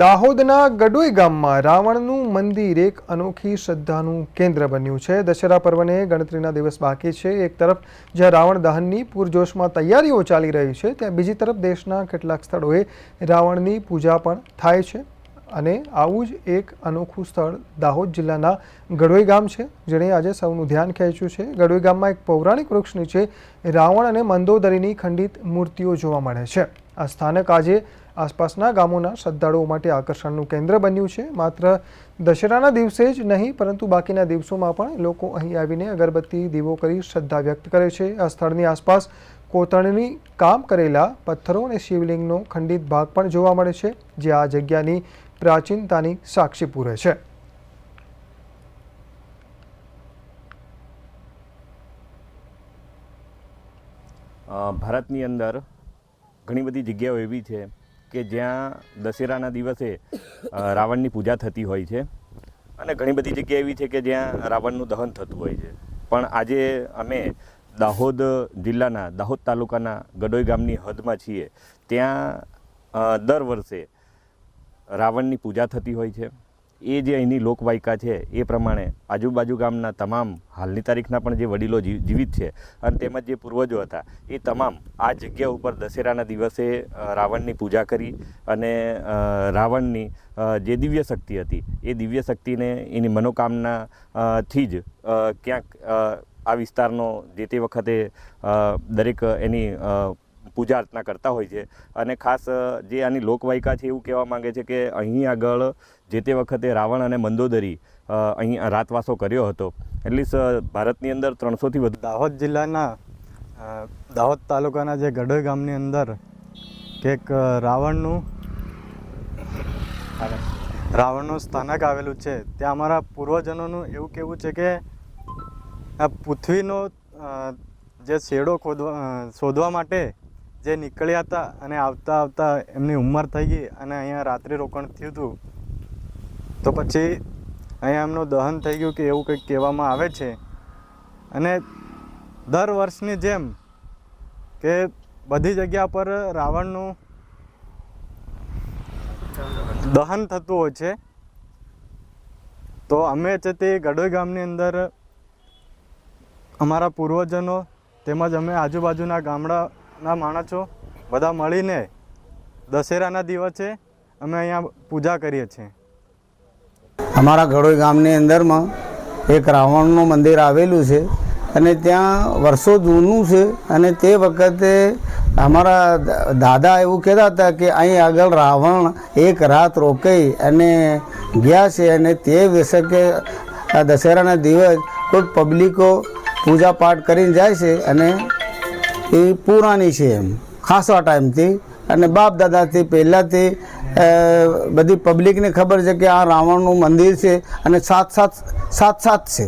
દાહોદના ગડોઈ ગામમાં રાવણનું મંદિર એક અનોખી શ્રદ્ધાનું કેન્દ્ર બન્યું છે. દશેરા પર્વને ગણતરીના દિવસ બાકી છે. એક તરફ જ્યાં રાવણ દહનની પૂરજોશમાં તૈયારીઓ ચાલી રહી છે, ત્યાં બીજી તરફ દેશના કેટલાક સ્થળોએ રાવણની પૂજા પણ થાય છે અને આવું જ એક અનોખું સ્થળ દાહોદ જિલ્લાના ગડોઈ ગામ છે, જેણે આજે સૌનું ધ્યાન ખેંચ્યું છે. ગડોઈ ગામમાં એક પૌરાણિક વૃક્ષ નીચે રાવણ અને મંદોદરીની ખંડિત મૂર્તિઓ જોવા મળે છે. આ સ્થાનક આજે આસપાસના ગામોના શ્રદ્ધાળુઓ માટે આકર્ષણનું કેન્દ્ર બન્યું છે. માત્ર દશેરાના દિવસે જ નહીં, પરંતુ બાકીના દિવસોમાં પણ લોકો અહીં આવીને અગરબત્તી, દીવો કરી શ્રદ્ધા વ્યક્ત કરે છે. આ સ્થળની આસપાસ કોતરણી કામ કરેલા પથ્થરો અને શિવલિંગનો ખંડિત ભાગ પણ જોવા મળે છે, જે આ જગ્યાની પ્રાચીનતાની સાક્ષી પૂરે છે. ભારતની અંદર ઘણી બધી જગ્યાઓ એવી છે કે જ્યાં દશેરાના દિવસે રાવણની પૂજા થતી હોય છે. અને ઘણી બધી જગ્યા એવી છે કે જ્યાં રાવણનું દહન થતું હોય છે. પણ આજે અમે દાહોદ જિલ્લાના, દાહોદ તાલુકાના ગડોઈ ગામની હદમાં છીએ. ત્યાં દર વર્ષે રાવણની પૂજા થતી હોય છે. એ જે અહીંની લોકવાયકા છે, એ પ્રમાણે આજુબાજુ ગામના તમામ હાલની તારીખના પણ જે વડીલો જીવિત છે અને તેમજ જે પૂર્વજો હતા, એ તમામ આ જગ્યા ઉપર દશેરાના દિવસે રાવણની પૂજા કરી અને રાવણની જે દિવ્ય શક્તિ હતી, એ દિવ્ય શક્તિને એની મનોકામના થી જ ક્યાંક આ વિસ્તારનો જે તે વખતે દરેક એની પૂજા અર્ચના કરતા હોય છે. અને ખાસ જે આની લોકવાયકા છે એવું કહેવા માંગે છે કે અહીં આગળ જે તે વખતે રાવણ અને મંદોદરી અહીં રાતવાસો કર્યો હતો. એટલીસ્ટ ભારતની અંદર ત્રણસોથી વધુ દાહોદ જિલ્લાના દાહોદ તાલુકાના જે ગડોઈ ગામની અંદર એક રાવણનું રાવણનું સ્થાનક આવેલું છે. ત્યાં અમારા પૂર્વજનોનું એવું કહેવું છે કે આ પૃથ્વીનો જે શેડો ખોદવા શોધવા માટે જે નીકળ્યા હતા અને આવતા આવતા એમની ઉંમર થઈ ગઈ અને અહીંયા રાત્રિ રોકાણ થયું હતું, તો પછી અહીંયા એમનું દહન થઈ ગયું કે એવું કંઈક કહેવામાં આવે છે. અને દર વર્ષની જેમ કે બધી જગ્યા પર રાવણનું દહન થતું હોય છે, તો અમે છે તે ગડોઈ ગામની અંદર અમારા પૂર્વજનો તેમજ અમે આજુબાજુના ગામડાના માણસો બધા મળીને દશેરાના દિવસે અમે અહીંયા પૂજા કરીએ છીએ. અમારા ઘડોઈ ગામની અંદરમાં એક રાવણનું મંદિર આવેલું છે અને ત્યાં વર્ષો જૂનું છે અને તે વખતે અમારા દાદા એવું કહેતા હતા કે અહીં આગળ રાવણ એક રાત રોકાઈ અને ગયા છે અને તે વિશે કે દશેરાના દિવસ કોઈ પબ્લિકો પૂજા પાઠ કરીને જાય છે અને એ પુરાણી છે એમ. ખાસા ટાઈમથી અને બાપ દાદાથી પહેલાંથી બધી પબ્લિકને ખબર છે કે આ રાવણનું મંદિર છે અને સાત સાત સાત સાત છે.